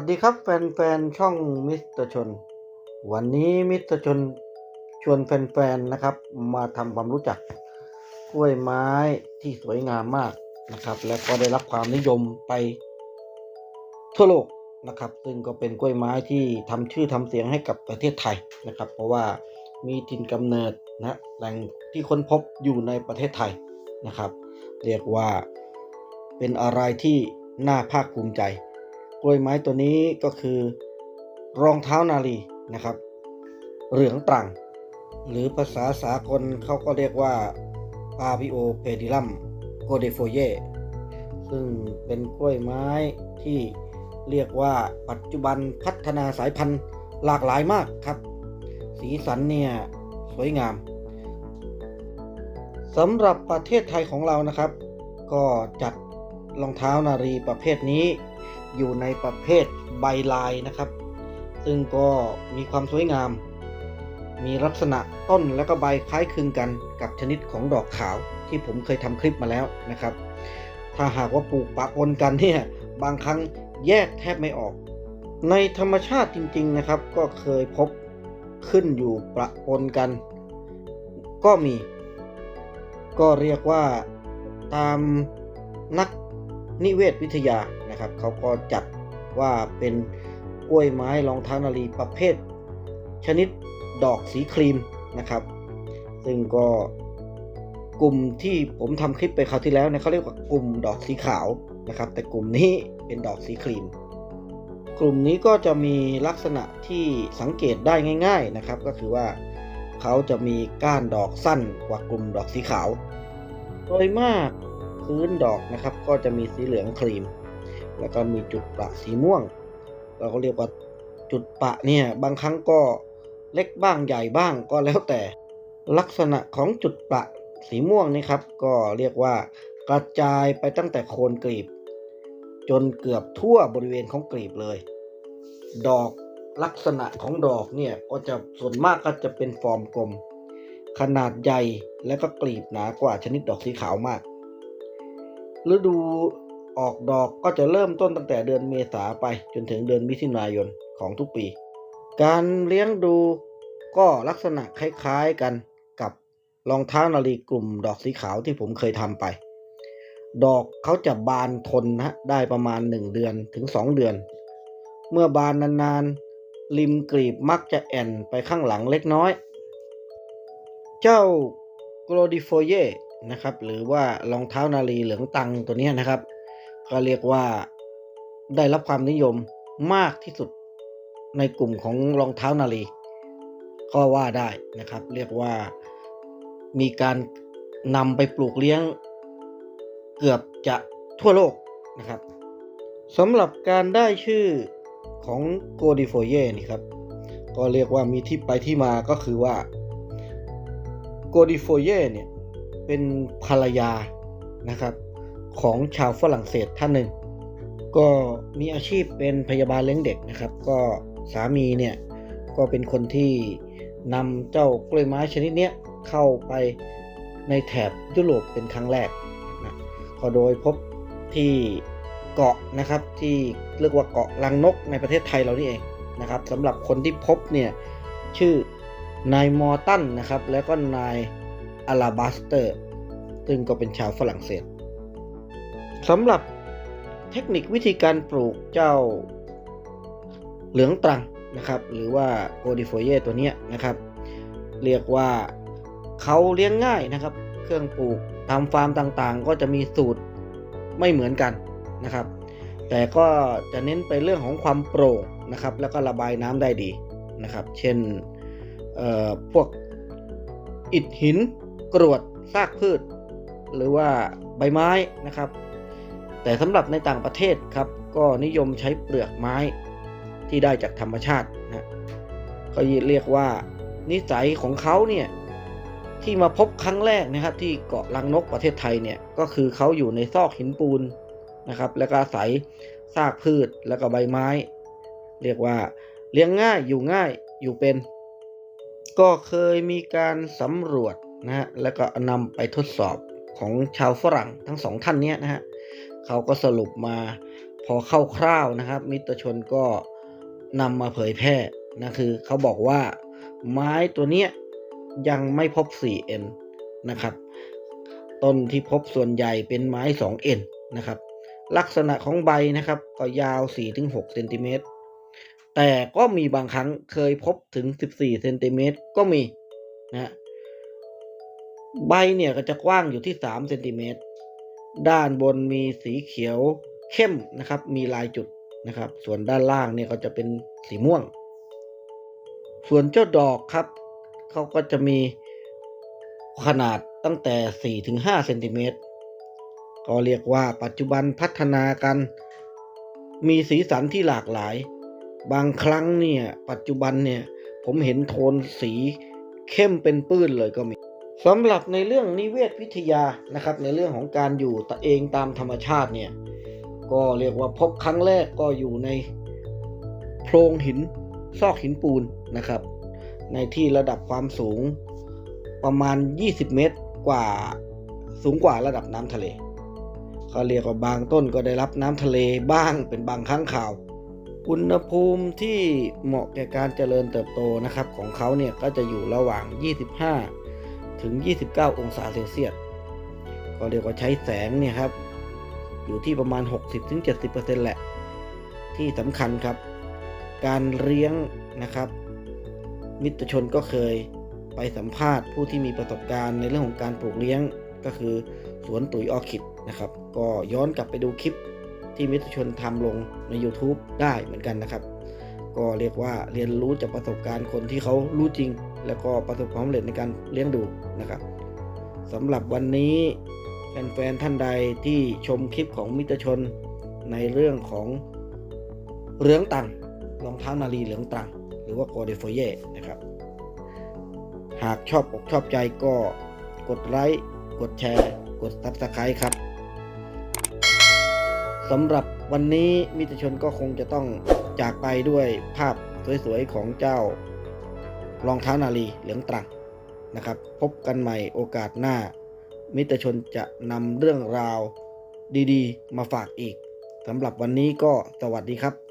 วัสดีครับแฟนๆช่องมิสเตอร์ชน วันนี้มิสเตอร์ชนชวนแฟนๆนะครับ มาทำความรู้จักกล้วยไม้ที่สวยงามมากนะครับ และก็ได้รับความนิยมไปทั่วโลกนะครับ ซึ่งก็เป็นกล้วยไม้ที่ทำชื่อทำเสียงให้กับประเทศไทยนะครับ เพราะว่ามีถิ่นกำเนิดนะแหล่งที่ค้นพบอยู่ในประเทศไทยนะครับ เรียกว่าเป็นอะไรที่น่าภาคภูมิใจ กล้วยไม้ตัวนี้ก็คือรองเท้านาลีนะครับ เหลืองตรัง หรือภาษาสากลเขาก็เรียกว่า a p i o p e d i l u m g o d e f o y e ซึ่งเป็นกล้วยไม้ที่เรียกว่าปัจจุบันพัฒนาสายพันธุ์หลากหลายมากครับ สีสันเนี่ยสวยงามสำหรับประเทศไทยของเรานะครับ ก็จัดรองเท้านารีประเภทนี้ อยู่ในประเภทใบลายนะครับ ซึ่งก็มีความสวยงาม มีลักษณะต้นและก็ใบคล้ายคลึงกันกับชนิดของดอกขาวที่ผมเคยทำคลิปมาแล้วนะครับ ถ้าหากว่าปลูกปะปนกันเนี่ยบางครั้งแยกแทบไม่ออก ในธรรมชาติจริง ๆนะครับ ก็เคยพบขึ้นอยู่ประปนกัน ก็มี ก็เรียกว่าตามนักนิเวศวิทยา นะครับเขาก็จัดว่าเป็นกล้วยไม้รองเท้านารีประเภท ชนิดดอกสีครีมนะครับ ซึ่งก็กลุ่มที่ผมทำคลิปไปคราวที่แล้วเนี่ยเขาเรียกว่ากลุ่มดอกสีขาวนะครับ แต่กลุ่มนี้เป็นดอกสีครีม กลุ่มนี้ก็จะมีลักษณะที่สังเกตได้ง่าย ๆนะครับ ก็คือว่าเขาจะมีก้านดอกสั้นกว่ากลุ่มดอกสีขาว โดยมากพื้นดอกนะครับก็จะมีสีเหลืองครีม แล้วก็มีจุดประสีม่วง เราก็เรียกว่าจุดประเนี่ยบางครั้งก็เล็กบ้างใหญ่บ้างก็แล้วแต่ลักษณะของจุดประสีม่วงนี่ครับ ก็เรียกว่ากระจายไปตั้งแต่โคนกลีบ จนเกือบทั่วบริเวณของกลีบเลย ดอกลักษณะของดอกเนี่ยก็จะส่วนมากก็จะเป็นฟอร์มกลม ขนาดใหญ่และก็กลีบหนากว่าชนิดดอกสีขาวมากฤดู ออกดอกก็จะเริ่มต้นตั้งแต่เดือนเมษาไปจนถึงเดือนมิถุนายนของทุกปี การเลี้ยงดูก็ลักษณะคล้ายๆกันกับรองเท้านาฬิกลุ่มดอกสีขาวที่ผมเคยทำไป ดอกเขาจะบานทนนะได้ประมาณ 1 เดือนถึง 2 เดือน เมื่อบานนานๆริมกลีบมักจะแอนไปข้างหลังเล็กน้อย เจ้า g l o d i f o y e นะครับหรือว่ารองเท้านาลีเหลืองตังตัวนี้นะครับ ก็เรียกว่าได้รับความนิยมมากที่สุดในกลุ่มของรองเท้านาลี ก็ว่าได้นะครับ เรียกว่ามีการนำไปปลูกเลี้ยง เกือบจะทั่วโลกนะครับสำหรับการได้ชื่อของโกดิโฟเย่นี่ครับ ก็เรียกว่ามีที่ไปที่มาก็คือว่าโกดิโฟเย่เนี่ยเป็นภรรยานะครับ ของชาวฝรั่งเศสท่านหนึ่ง ก็มีอาชีพเป็นพยาบาลเลี้ยงเด็กนะครับ ก็สามีเนี่ยก็เป็นคนที่นำเจ้ากล้วยไม้ชนิดเนี้ยเข้าไปในแถบยุโรปเป็นครั้งแรกนะก็โดยพบที่เกาะนะครับที่เรียกว่าเกาะลังนกในประเทศไทยเรานี่เองนะครับสำหรับคนที่พบเนี่ยชื่อนายมอร์ตันนะครับแล้วก็นายอาราบัสเตอร์ ซึ่งก็เป็นชาวฝรั่งเศส สำหรับเทคนิควิธีการปลูกเจ้าเหลืองตรังนะครับหรือว่าโกดิโฟเยตัวนี้นะครับ เรียกว่าเขาเลี้ยงง่ายนะครับ เครื่องปลูกตามฟาร์มต่างๆ ก็จะมีสูตรไม่เหมือนกันนะครับ แต่ก็จะเน้นไปเรื่องของความโปร่งนะครับ แล้วก็ระบายน้ำได้ดีนะครับ เช่นพวกอิฐหินกรวดซากพืช หรือว่าใบไม้นะครับ แต่สำหรับในต่างประเทศครับก็นิยมใช้เปลือกไม้ที่ได้จากธรรมชาตินะเขาเรียกว่านิสัยของเขาเนี่ยที่มาพบครั้งแรกนะครับที่เกาะลังนกประเทศไทยเนี่ยก็คือเขาอยู่ในซอกหินปูนนะครับแล้วก็อาศัยซากพืชแล้วก็ใบไม้ เรียกว่าเลี้ยงง่ายอยู่ง่ายอยู่เป็น ก็เคยมีการสำรวจนะฮะแล้วก็นำไปทดสอบของชาวฝรั่งทั้งสองท่านเนี้ยนะฮะ เขาก็สรุปมา พอคร่าวๆนะครับ มิตรชนก็นำมาเผยแพร่นะคือเขาบอกว่าไม้ตัวเนี้ยยังไม่พบ 4N นะครับ ต้นที่พบส่วนใหญ่เป็นไม้ 2N นะครับ ลักษณะของใบนะครับ ก็ยาว 4-6เซนติเมตรแต่ก็มีบางครั้งเคยพบถึง 14เซนติเมตรก็มีนะใบเนี่ยก็จะกว้างอยู่ที่ 3 เซนติเมตร ด้านบนมีสีเขียวเข้มนะครับ มีลายจุดนะครับ ส่วนด้านล่างเนี่ยก็จะเป็นสีม่วง ส่วนเจ้าดอกครับเขาก็จะมีขนาดตั้งแต่ 4-5เซนติเมตรก็เรียกว่าปัจจุบันพัฒนากัน มีสีสันที่หลากหลาย บางครั้งเนี่ย ปัจจุบันเนี่ย ผมเห็นโทนสีเข้มเป็นปื้นเลยก็มี สำหรับในเรื่องนิเวศวิทยานะครับ ในเรื่องของการอยู่ตัวเองตามธรรมชาติเนี่ยก็เรียกว่าพบครั้งแรกก็อยู่ในโพรงหินซอกหินปูนนะครับ ในที่ระดับความสูงประมาณ 20 เมตรกว่าสูงกว่าระดับน้ำทะเลเขาเรียกว่าบางต้นก็ได้รับน้ำทะเลบ้างเป็นบางครั้งข่าว อุณหภูมิที่เหมาะแก่การเจริญเติบโตนะครับของเขาเนี่ยก็จะอยู่ระหว่าง 25 ถึง 29 องศาเซลเซียส ก็เรียกว่าใช้แสงเนี่ยครับ อยู่ที่ประมาณ 60-70%แหละ ที่สำคัญครับ การเลี้ยงนะครับ มิตรชนก็เคยไปสัมภาษณ์ผู้ที่มีประสบการณ์ในเรื่องของการปลูกเลี้ยงก็คือสวนตุ๋ยออคิดนะครับ ก็ย้อนกลับไปดูคลิปที่มิตรชนทำลงใน YouTube ได้เหมือนกันนะครับ ก็เรียกว่าเรียนรู้จากประสบการณ์คนที่เขารู้จริง แล้วก็ประสบความสำเร็จในการเลี้ยงดูนะครับสำหรับวันนี้แฟนๆท่านใดที่ชมคลิปของมิตรชนในเรื่องของเรืองตังรองเท้านาลีเหลืองตังหรือว่าโกเดโฟเย่นะครับ หากชอบอกชอบใจก็กดไลค์กดแชร์ กด Subscribe ครับสำหรับวันนี้มิตรชนก็คงจะต้อง จากไปด้วยภาพสวยๆของเจ้ารองเท้านาลีเหลืองตรังนะครับ พบกันใหม่โอกาสหน้า มิตรชนจะนำเรื่องราวดีๆ มาฝากอีกสำหรับวันนี้ก็สวัสดีครับ